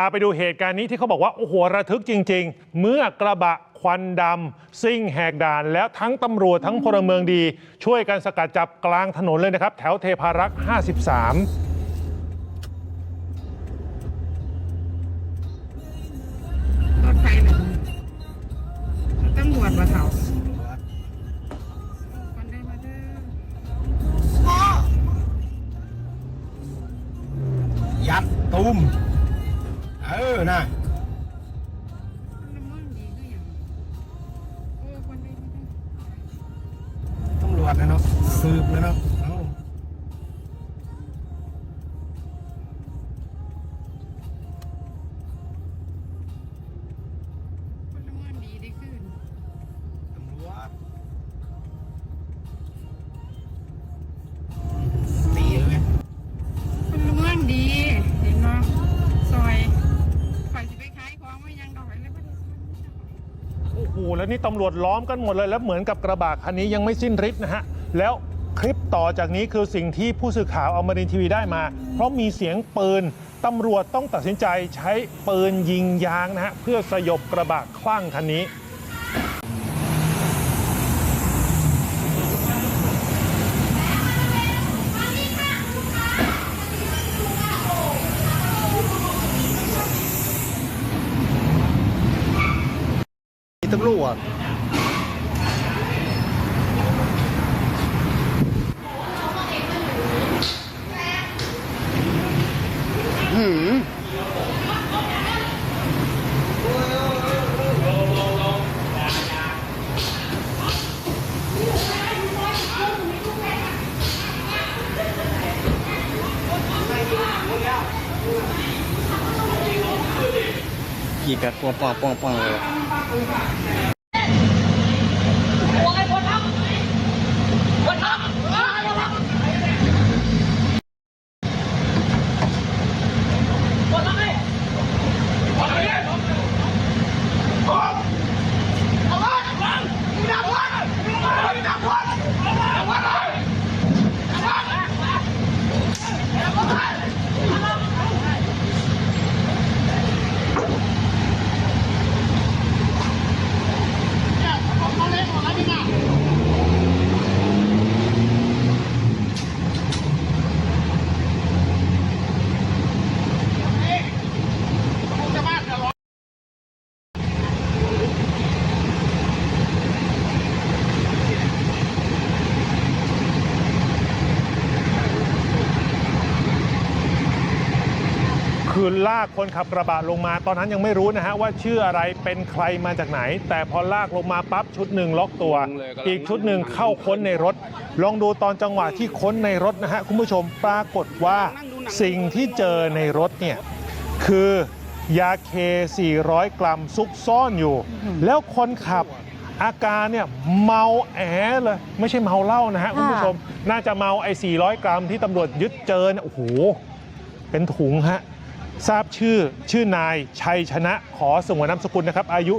าไปดูเหตุการณ์นี้ที่เขาบอกว่า โอ้โห ระทึกจริง ๆ เมื่อกระบะควันดำซิ่งแหกด่าน แล้วทั้งตำรวจทั้งพลเมืองดี ช่วยกันสกัดจับกลางถนนเลยนะครับ แถวเทพารักษ์ 53รถไฟน่ะตำรวจมาเถาคนได้มาเด้อยัดตุ้ม เออนะ แล้วนี่ตำรวจล้อมกันหมดเลยแล้วเหมือนกับกระบะคันนี้ยังไม่สิ้นฤทธิ์นะฮะแล้วคลิปต่อจากนี้คือสิ่งที่ผู้สื่อข่าวเอามารินทีวีได้มา เพราะมีเสียงปืนตำรวจต้องตัดสินใจใช้ปืนยิงยางนะฮะเพื่อสยบกระบะคลั่งคันนี้ มีตำรวจหืมกี่กระปองปองปองปองเลย 不放。 คือลากคนขับกระบะลงมา ตอนนั้นยังไม่รู้นะฮะว่าชื่ออะไรเป็นใครมาจากไหน แต่พอลากลงมาปั๊บชุดหนึ่งล็อกตัว อีกชุดหนึ่งเข้าค้นในรถ ลองดูตอนจังหวะที่ค้นในรถนะฮะคุณผู้ชมปรากฏว่าสิ่งที่เจอในรถเนี่ยคือยาเค 400 กรัมซุกซ่อนอยู่ แล้วคนขับอาการเนี่ยเมาแอเลย ไม่ใช่เมาเหล้านะฮะคุณผู้ชม น่าจะเมาไอ้ 400 กรัมที่ตำรวจยึดเจอเนี่ยโอ้โห เป็นถุงฮะ ทราบชื่อชื่อนายชัยชนะขอสงวนนามสกุลนะครับอายุ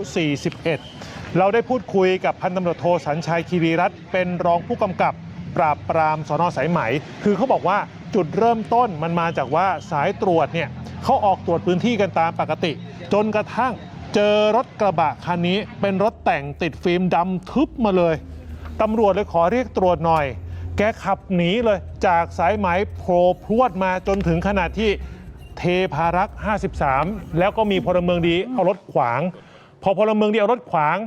41 เราได้พูดคุยกับพันตำรวจโทสัญชัยคีรีรัตน์เป็นรองผู้กำกับปราบปรามสนสายไหม คือเขาบอกว่าจุดเริ่มต้นมันมาจากว่าสายตรวจเนี่ยเขาออกตรวจพื้นที่กันตามปกติ จนกระทั่งเจอรถกระบะคันนี้ เป็นรถแต่งติดฟิล์มดำทึบมาเลยตำรวจเลยขอเรียกตรวจหน่อย แกขับหนีเลยจากสายไหมโผล่พรวดมาจนถึงขนาดที่ เทพารักษ์ 53 แล้วก็มีพลเมืองดีเอารถขวาง พอพลเมืองดีเอารถขวาง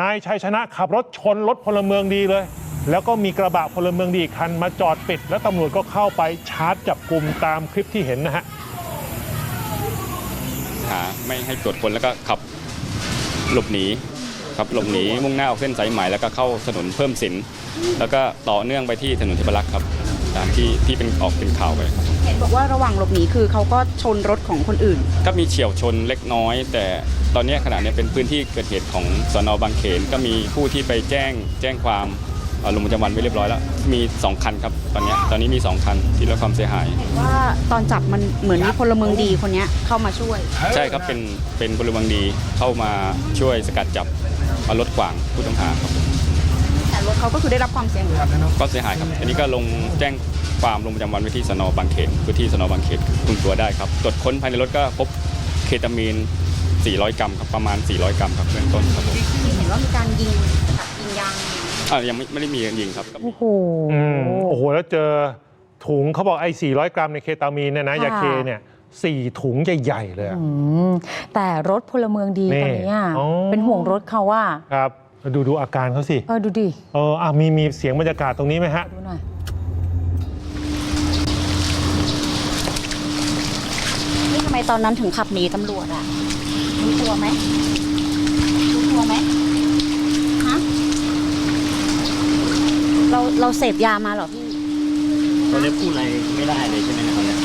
นายชัยชนะขับรถชนรถพลเมืองดีเลย แล้วก็มีกระบะพลเมืองดีอีกคันมาจอดปิด แล้วตำรวจก็เข้าไปชาร์จจับกลุ่มตามคลิปที่เห็นนะฮะหาไม่ให้ตรวจคนแล้วก็ขับหลบหนีครับหลบหนีมุ่งหน้าออกเส้นสายไหม่แล้วก็เข้าถนนเพิ่มสิน แล้วก็ต่อเนื่องไปที่ถนนเทพรักษ์ครับตามที่ที่เป็นออกเป็นข่าวไปครับ เห็นบอกว่าระหว่างหลบหนีคือเขาก็ชนรถของคนอื่น ก็มีเฉียวชนเล็กน้อย แต่ตอนนี้ขณะนี้เป็นพื้นที่เกิดเหตุของสนบางเขนก็มีผู้ที่ไปแจ้งแจ้งความเอ่อลงบันทึกประจำวันไว้เรียบร้อยแล้ว มี 2 คันครับตอนนี้ตอนนี้มี 2 คันที่ได้รับความเสียหาย ว่าตอนจับมันเหมือนมีพลเมืองดีคนเนี้ยเข้ามาช่วย ใช่ครับเป็นเป็นพลเมืองดีเข้ามาช่วยสกัดจับเอารถขวางผู้ต้องหาครับแต่รถเขาก็คือได้รับความเสียหายก็เสียหายครับ อันนี้ก็ลงแจ้ง ความลงประจำวันไว้ที่สนบางเขนพื้นที่สนบางเขนคุมตัวได้ครับ ตรวจค้นภายในรถก็พบเคตามีน 400 กรัมครับประมาณ 400 กรัมครับเบื้องต้นครับผมที่เห็นว่ามีการยิงกับยิงยางอ่ายังไม่ไม่ได้มียิงครับ โอ้โหอืมโอ้โห แล้วเจอถุงเขาบอกไอ้ 400 กรัมในเคตามีนเนี่ยนะค่ะยาเคเนี่ยสี่ถุงใหญ่ ๆ เลยอะ อืมแต่รถพลเมืองดีนี่ตอนเนี้ยอ๋อ เป็นห่วงรถเขาว่าครับ ดูดูอาการเขาสิ เออดูดิ เอออะมีมีเสียงบรรยากาศตรงนี้ไหมฮะ ดูหน่อย นี่ทำไม ตอนนั้นถึงขับหนีตำรวจอะรู้ตัวไหมรู้ตัวไหมฮะเราเราเสพยามาเหรอพี่ตอนนี้พูดอะไรไม่ได้เลยใช่ไหมครับเนี่ย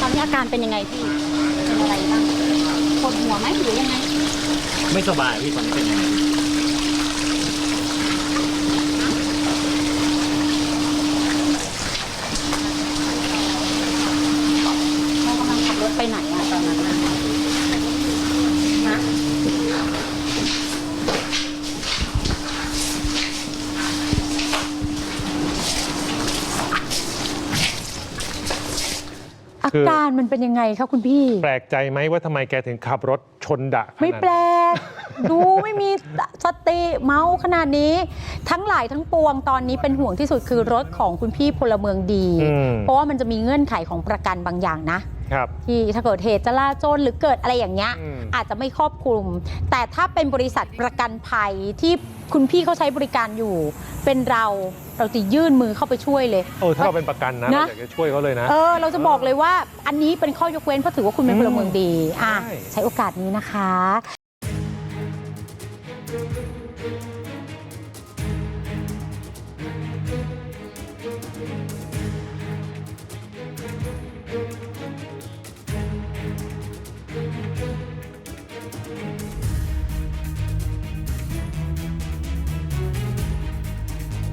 ตอนนี้อาการเป็นยังไงพี่เป็นอะไรบ้างปวดหัวไหมหรือยังไง ไม่สบายพี่ตอนนี้เป็นยังไง เรากำลังขับรถไปไหนอะตอนนั้นนะนะ อาคือการมันเป็นยังไงคะคุณพี่ แปลกใจไหมว่าทำไมแกถึงขับรถชนดะขนาดนั้นไม่แปลก ดูไม่มีสติเมาขนาดนี้ ทั้งหลายทั้งปวงตอนนี้เป็นห่วงที่สุดคือรถของคุณพี่พลเมืองดีอืมเพราะว่ามันจะมีเงื่อนไขของประกันบางอย่างนะครับที่ถ้าเกิดเหตุจะล่าโจลหรือเกิดอะไรอย่างเงี้ยอาจจะไม่ครอบคลุม แต่ถ้าเป็นบริษัทประกันภัยที่คุณพี่เขาใช้บริการอยู่เป็นเราเราจะยื่นมือเข้าไปช่วยเลยเออถ้าเราเป็นประกันนะนะเราอยากจะช่วยเขาเลยนะเออเราจะบอกเลยว่าอันนี้เป็นข้อยกเว้นเพราะถือว่าคุณเป็นพลเมืองดีอะใช้โอกาสนี้นะคะ